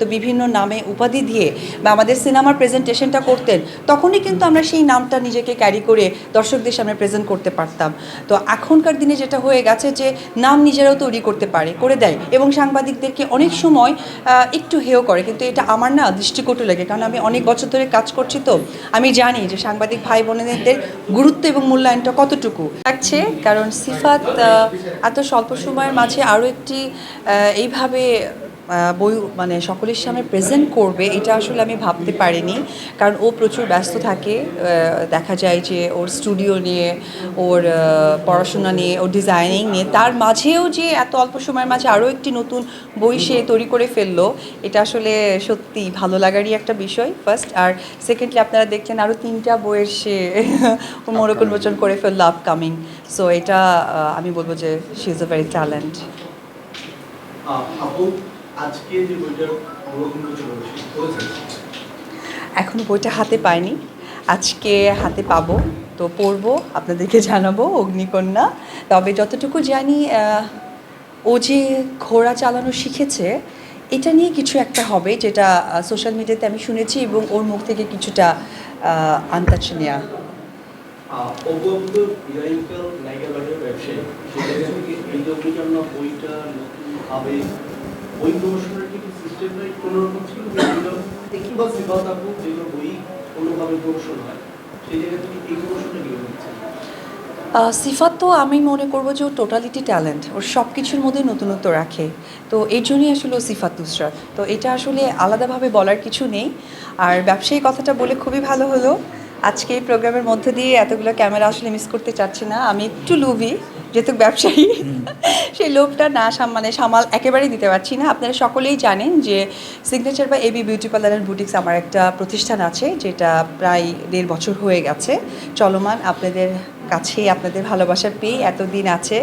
তো বিভিন্ন নামে উপাধি দিয়ে বা আমাদের সিনেমার প্রেজেন্টেশনটা করতেন, তখনই কিন্তু আমরা সেই নামটা নিজেকে ক্যারি করে দর্শকদের সামনে প্রেজেন্ট করতে পারতাম। তো এখনকার দিনে যেটা হয়ে গেছে যে, নাম নিজেরাও তৈরি করতে পারে, করে দেয় এবং সাংবাদিকদেরকে অনেক সময় একটু হেয় করে। কিন্তু এটা আমার না দৃষ্টিকটু লাগে, কারণ আমি অনেক বছর ধরে কাজ করছি তো। আমি জানি যে সাংবাদিক ভাই বোনেদের গুরুত্ব এবং মূল্যায়নটা কতটুকু লাগছে, কারণ সিফাত এত স্বল্প সময়ের মাঝে আরও একটি এইভাবে বই মানে সকলের সামনে প্রেজেন্ট করবে, এটা আসলে আমি ভাবতে পারিনি। কারণ ও প্রচুর ব্যস্ত থাকে দেখা যায় যে ওর স্টুডিও নিয়ে, ওর পড়াশোনা নিয়ে, ওর ডিজাইনিং নিয়ে। তার মাঝেও যে এত অল্প সময়ের মাঝে আরও একটি নতুন বই সে তৈরি করে ফেলল, এটা আসলে সত্যি ভালো লাগারই একটা বিষয় ফার্স্ট আর সেকেন্ডলি আপনারা দেখছেন আরও তিনটা বইয়ের সে মোড়ক উন্মোচন করে ফেলল আপকামিং সো এটা আমি বলব যে she is a very talent আজকে যে বইটার অবলোকন করেছেন এখনও বইটা হাতে পাইনি। আজকে হাতে পাবো তো পড়ব আপনাদেরকে জানাব অগ্নিকন্যা। তবে যতটুকু জানি ও যে ঘোড়া চালানো শিখেছে এটা নিয়ে কিছু একটা হবে যেটা সোশ্যাল মিডিয়াতে আমি শুনেছি এবং ওর মুখ থেকে কিছুটা আন্তাজ নেওয়া ব্যবসায়ী প্রমোশনের কি ছিল যেগুলো বই কোনোভাবে প্রমোশন হয়, সেই এই প্রমোশনটা সিফাত তো আমি মনে করব যে ও টোটালিটি ট্যালেন্ট, ওর সব কিছুর মধ্যে নতুনত্ব রাখে। তো এর জন্যই আসলে ও সিফাত নুসরাত তো এটা আসলে আলাদাভাবে বলার কিছু নেই। আর ব্যবসায়ী কথাটা বলে খুবই ভালো হলো। আজকে এই প্রোগ্রামের মধ্যে দিয়ে এতগুলো ক্যামেরা আসলে মিস করতে চাচ্ছি না। আমি একটু লুভি। যেহেতু ব্যবসায়ী সেই লোভটা না মানে সামাল একেবারেই দিতে পারছি না। আপনারা সকলেই জানেন যে সিগনেচার বা AB beauty parlour and boutiques আমার একটা প্রতিষ্ঠান আছে যেটা প্রায় দেড় বছর হয়ে গেছে। চলমান আপনাদের কাছে আপনাদের ভালোবাসা পেয়ে এতদিন আছে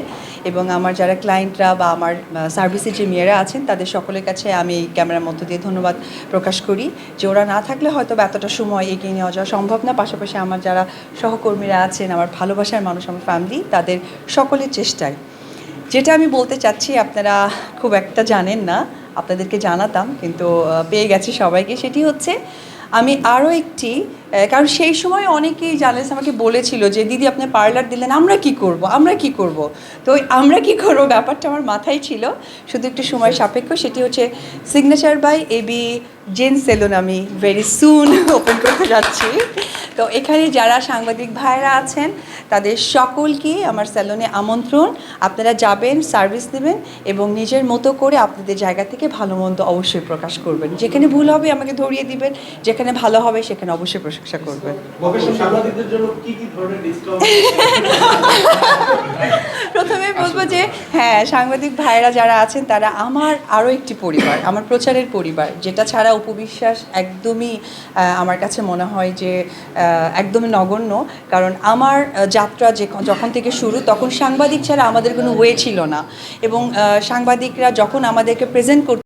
এবং আমার যারা ক্লায়েন্টরা বা আমার সার্ভিসের যে মেয়েরা আছেন, তাদের সকলের কাছে আমি এই ক্যামেরার মধ্য দিয়ে ধন্যবাদ প্রকাশ করি যে ওরা না থাকলে হয়তো এতটা সময় এগিয়ে নেওয়া যাওয়া সম্ভব না। পাশাপাশি আমার যারা সহকর্মীরা আছেন, আমার ভালোবাসার মানুষ, আমার ফ্যামিলি তাদের সকলের চেষ্টায়। যেটা আমি বলতে চাচ্ছি, আপনারা খুব একটা জানেন না, আপনাদেরকে জানাতাম, কিন্তু পেয়ে গেছি সবাইকে। সেটি হচ্ছে আমি আরও একটি কারণ সেই সময় অনেকেই জার্নালিস্ট আমাকে বলেছিল যে দিদি আপনি পার্লার দিলেন আমরা কি করব? আমরা কি করব? তো আমরা কি করব? ব্যাপারটা আমার মাথায় ছিল। শুধু একটু সময় সাপেক্ষ সেটি হচ্ছে signature by AB zen salon আমি ভেরি সুন ওপেন করতে যাচ্ছি। তো এখানে যারা সাংবাদিক ভাইরা আছেন তাদের সকলকে আমার স্যালনে আমন্ত্রণ। আপনারা যাবেন সার্ভিস নেবেন এবং নিজের মতো করে আপনাদের জায়গা থেকে ভালো মন্দ অবশ্যই প্রকাশ করবেন। যেখানে ভুল হবে আমাকে ধরিয়ে দিবেন যেখানে ভালো হবে সেখানে অবশ্যই প্রশংসা করবেন। প্রথমে বলব যে হ্যাঁ সাংবাদিক ভাইরা যারা আছেন, তারা আমার আরও একটি পরিবার, আমার প্রচারের পরিবার, যেটা ছাড়া উপবিশ্বাস একদমই আমার কাছে মনে হয় যে একদমই নগণ্য। কারণ আমার যাত্রা যে যখন থেকে শুরু, তখন সাংবাদিক ছাড়া আমাদের কোনো ওয়ে ছিল না। এবং সাংবাদিকরা যখন আমাদেরকে প্রেজেন্ট করতে